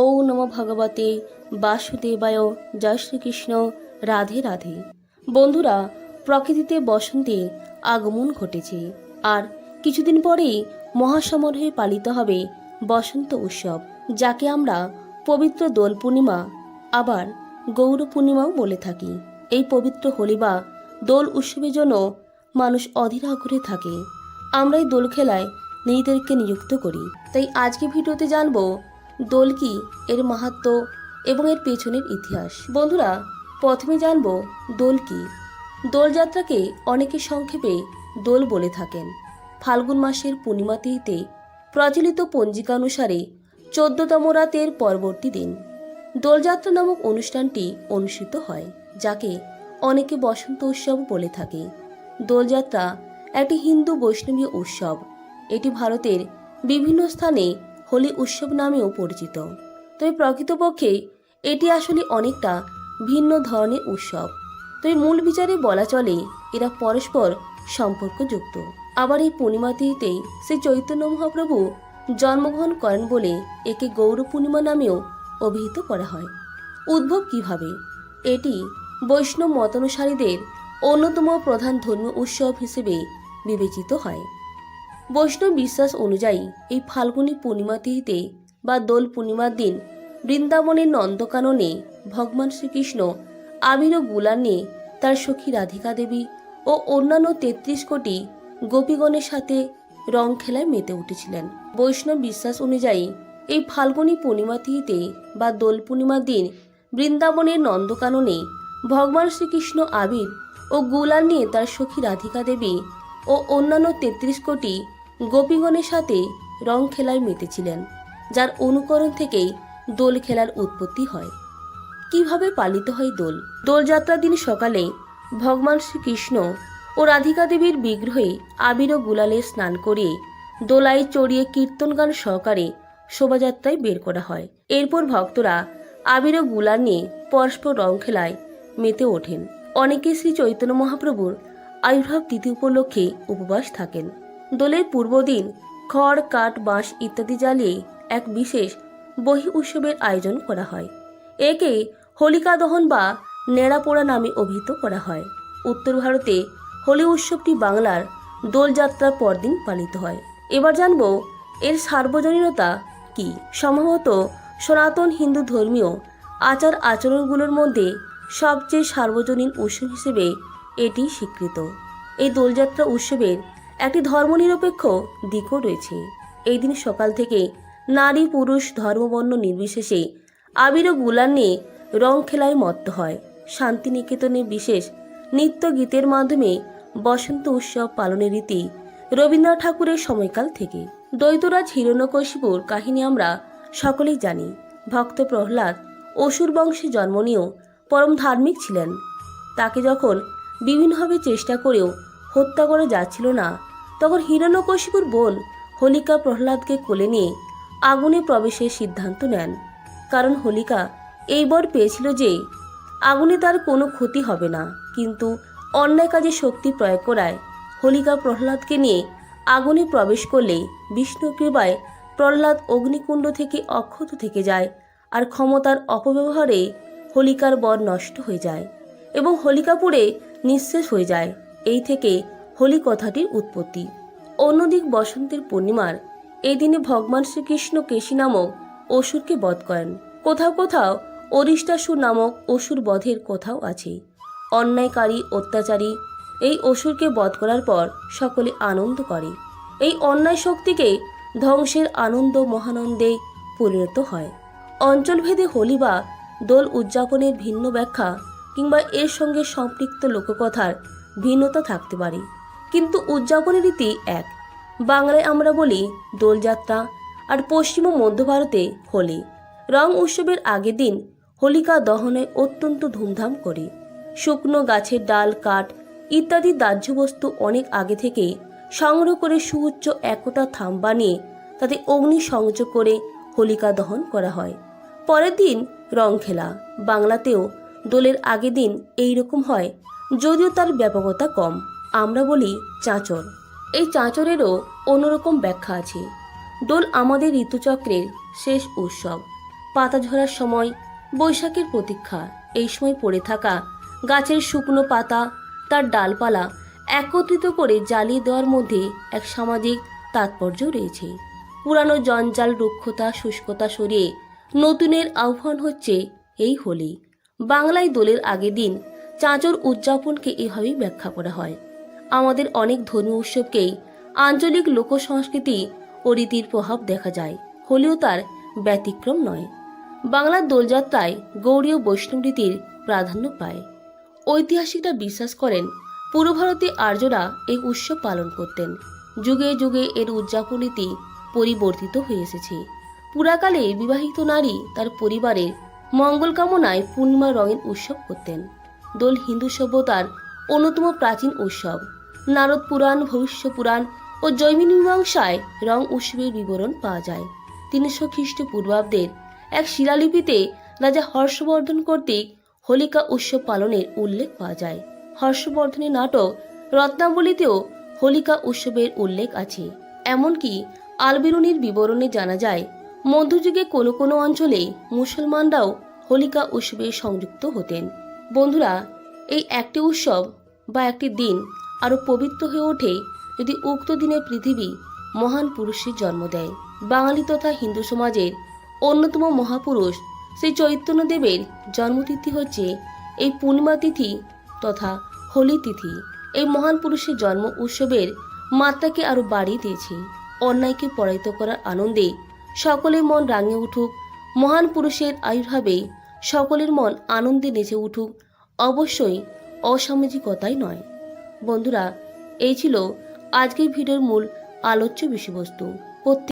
ও নম ভগবতে বাসুদেবায় জয় শ্রীকৃষ্ণ, রাধে রাধে। বন্ধুরা, প্রকৃতিতে বসন্তের আগমন ঘটেছে আর কিছুদিন পরেই মহাসমারোহে পালিত হবে বসন্ত উৎসব, যাকে আমরা পবিত্র দোল পূর্ণিমা, আবার গৌর পূর্ণিমাও বলে থাকি। এই পবিত্র হোলি বা দোল উৎসবের জন্য মানুষ অধীর আগ্রহে থাকে। আমরা এই দোল খেলায় নিজেদেরকে নিযুক্ত করি। তাই আজকে ভিডিওতে জানব দোল কি এর মাহাত্ম্য এবং এর পেছনের ইতিহাস? বন্ধুরা, প্রথমে জানব দোল কি। দোলযাত্রাকে অনেকে সংক্ষেপে দোল বলে থাকেন। ফাল্গুন মাসের পূর্ণিমা তিথিতে প্রচলিত পঞ্জিকা অনুসারে চোদ্দতম রাতের পরবর্তী দিন। দোলযাত্রা নামক অনুষ্ঠানটি অনুষ্ঠিত হয়, যাকে অনেকে বসন্ত উৎসব বলে থাকে। দোলযাত্রা একটি হিন্দু বৈষ্ণবীয় উৎসব। এটি ভারতের বিভিন্ন স্থানে হোলি উৎসব নামেও পরিচিত। তবে প্রকৃতপক্ষে এটি আসলে অনেকটা ভিন্ন ধরনের উৎসব। তবে মূল বিচারে বলা চলে, এরা পরস্পর সম্পর্কযুক্ত। আবার এই পূর্ণিমা তিথিতেই শ্রী চৈতন্য মহাপ্রভু জন্মগ্রহণ করেন বলে একে গৌর পূর্ণিমা নামেও অভিহিত করা হয়। উদ্ভব কীভাবে? এটি বৈষ্ণব মতানুসারীদের অন্যতম প্রধান ধর্মীয় উৎসব হিসেবে বিবেচিত হয়। বৈষ্ণব বিশ্বাস অনুযায়ী এই ফাল্গুনী পূর্ণিমা তিথিতে বা দোল পূর্ণিমার দিন বৃন্দাবনের নন্দকাননে ভগবান শ্রীকৃষ্ণ আবির ও নিয়ে তার সখী রাধিকা দেবী ও অন্যান্য তেত্রিশ কোটি গোপীগণের সাথে রং খেলায় মেতে উঠেছিলেন। বৈষ্ণব বিশ্বাস অনুযায়ী এই ফাল্গুনী পূর্ণিমা তিথিতে বা দোল পূর্ণিমার দিন বৃন্দাবনের নন্দকাননে ভগবান শ্রীকৃষ্ণ আবির ও গুলাল নিয়ে তার সখী রাধিকা দেবী ও অন্যান্য তেত্রিশ কোটি গোপীগণের সাথে রং খেলায় মেতেছিলেন, যার অনুকরণ থেকেই দোল খেলার উৎপত্তি হয়। কীভাবে পালিত হয় দোল? দোলযাত্রার দিন সকালে ভগবান শ্রীকৃষ্ণ ও রাধিকা দেবীর বিগ্রহে আবির ও গুলালে স্নান করিয়ে দোলায় চড়িয়ে কীর্তন গান সহকারে শোভাযাত্রায় বের করা হয়। এরপর ভক্তরা আবির ও গুলাল নিয়ে পরস্পর রং খেলায় মেতে ওঠেন। অনেকে শ্রী চৈতন্য মহাপ্রভুর আবির্ভাব তিথি উপলক্ষে উপবাস থাকেন। দোলের পূর্বদিন খড়, কাঠ, বাঁশ ইত্যাদি জ্বালিয়ে এক বিশেষ বহি উৎসবের আয়োজন করা হয়। একে হোলিকা দহন বা নেড়াপোড়া নামে অভিহিত করা হয়। উত্তর ভারতে হোলি উৎসবটি বাংলার দোলযাত্রার পরদিন পালিত হয়। এবার জানব এর সার্বজনীনতা কি? সম্ভবত সনাতন হিন্দু ধর্মীয় আচার আচরণগুলোর মধ্যে সবচেয়ে সার্বজনীন উৎসব হিসেবে এটি স্বীকৃত। এই দোলযাত্রা উৎসবের একটি ধর্মনিরপেক্ষ দিকও রয়েছে। এই দিন সকাল থেকে নারী, পুরুষ, ধর্মবর্ণ নির্বিশেষে আবির ও গুলান নিয়ে রং খেলায় মত্ত হয়। শান্তিনিকেতনে বিশেষ নৃত্য গীতের মাধ্যমে বসন্ত উৎসব পালনের রীতি রবীন্দ্রনাথ ঠাকুরের সময়কাল থেকে। দ্বৈতরাজ হিরণ্যকশিপুর কাহিনী আমরা সকলেই জানি। ভক্ত প্রহ্লাদ অসুর বংশে জন্ম নিয়েও পরম ধার্মিক ছিলেন। তাকে যখন বিভিন্নভাবে চেষ্টা করেও হত্যা করা যাচ্ছিল না তখন হিরণ্যকশিপুর বোন হোলিকা প্রহ্লাদকে কোলে নিয়ে আগুনে প্রবেশের সিদ্ধান্ত নেন। কারণ হোলিকা এই বর পেয়েছিল যে, আগুনে তার কোনো ক্ষতি হবে না। কিন্তু অন্যায় কাজে শক্তি প্রয়োগ করায় হোলিকা প্রহ্লাদকে নিয়ে আগুনে প্রবেশ করলে বিষ্ণু কৃপায় প্রহ্লাদ অগ্নিকুণ্ড থেকে অক্ষত থেকে যায় আর ক্ষমতার অপব্যবহারে হোলিকার বর নষ্ট হয়ে যায় এবং হোলিকাপুরে নিঃশেষ হয়ে যায়। এই থেকে হোলি কথাটির উৎপত্তি। অন্যদিক বসন্তের পূর্ণিমার এই দিনে ভগবান শ্রীকৃষ্ণ কেশী নামক অসুরকে বধ করেন। কোথাও কোথাও অরিষ্টাসুর নামক অসুর বধের কোথাও আছে। অন্যায়কারী, অত্যাচারী এই অসুরকে বধ করার পর সকলে আনন্দ করে। এই অন্যায় শক্তিকে ধ্বংসের আনন্দ মহানন্দে পরিণত হয়। অঞ্চলভেদে হোলি বা দোল উদযাপনের ভিন্ন ব্যাখ্যা কিংবা এর সঙ্গে সম্পৃক্ত লোককথার ভিন্নতা থাকতে পারে। কিন্তু উদযাপনের রীতি এক। বাংলায় আমরা বলি দোলযাত্রা আর পশ্চিম ও মধ্য ভারতে হোলি। রং উৎসবের আগের দিন হোলিকা দহনে অত্যন্ত ধুমধাম করে। শুকনো গাছের ডাল, কাঠ ইত্যাদি দাহ্য বস্তু অনেক আগে থেকে সংগ্রহ করে সুউচ্চ একতা থাম বানিয়ে তাতে অগ্নি সংযোগ করে হোলিকা দহন করা হয়। পরের দিন রং খেলা। বাংলাতেও দোলের আগের দিন এই রকম হয়, যদিও তার ব্যাপকতা কম। আমরা বলি চাঁচর। এই চাঁচরেরও অন্যরকম ব্যাখ্যা আছে। দোল আমাদের ঋতুচক্রের শেষ উৎসব। পাতা ঝরার সময় বৈশাখের প্রতীক্ষা। এই সময় পড়ে থাকা গাছের শুকনো পাতা, তার ডালপালা একত্রিত করে জ্বালিয়ে দেওয়ার মধ্যে এক সামাজিক তাৎপর্য রয়েছে। পুরানো জঞ্জাল, রুক্ষতা, শুষ্কতা সরিয়ে নতুনের আহ্বান হচ্ছে এই হোলি। বাংলায় দোলের আগের দিন চাঁচর উদযাপনকে এভাবেই ব্যাখ্যা করা হয়। আমাদের অনেক ধর্মীয় উৎসবকেই আঞ্চলিক লোকসংস্কৃতি ও রীতির প্রভাব দেখা যায়। হলেও তার ব্যতিক্রম নয়। বাংলার দোলযাত্রায় গৌড়ীয় বৈষ্ণব রীতির প্রাধান্য পায়। ঐতিহাসিকরা বিশ্বাস করেন, পূর্ব ভারতে আর্যরা এই উৎসব পালন করতেন। যুগে যুগে এর উদযাপন রীতি পরিবর্তিত হয়ে এসেছে। পুরাকালে বিবাহিত নারী তার পরিবারের মঙ্গল কামনায় পূর্ণিমা রঙের উৎসব করতেন। দোল হিন্দু সভ্যতার অন্যতম প্রাচীন উৎসব। নারদ পুরাণ, ভবিষ্য পুরাণ ও জৈমিনী মীমাংসায় রং উৎসবের বিবরণ পাওয়া যায়। তিনশো খ্রিস্টপূর্বাব্দের এক শিলালিপিতে রাজা হর্ষবর্ধন কর্তৃক হোলিকা উৎসব পালনের উল্লেখ পাওয়া যায়। হর্ষবর্ধনের নাটক রত্নাবলীতেও হোলিকা উৎসবের উল্লেখ আছে। এমনকি আলবেরুনির বিবরণে জানা যায়, মধ্যযুগে কোনো কোনো অঞ্চলে মুসলমানরাও হোলিকা উৎসবে সংযুক্ত হতেন। বন্ধুরা এই একটি উৎসব বা একটি দিন আরও পবিত্র হয়ে ওঠে যদি উক্ত দিনে পৃথিবী মহান পুরুষের জন্ম দেয়। বাঙালি তথা হিন্দু সমাজের অন্যতম মহাপুরুষ শ্রী চৈতন্যদেবের জন্মতিথি হচ্ছে এই পূর্ণিমা তিথি তথা হোলি তিথি। এই মহান পুরুষের জন্ম উৎসবের মাত্রাকে আরও বাড়িয়ে দিয়েছে। অন্যায়কে পরাজিত করার আনন্দে সকলের মন রাঙে উঠুক। মহান পুরুষের আবির্ভাবে সকলের মন আনন্দে নেচে উঠুক। অবশ্যই অসামাজিকতাই নয়। বন্ধুরা এই ছিল আজকের ভিডিওর মূল আলোচ্য বিষয়বস্তু।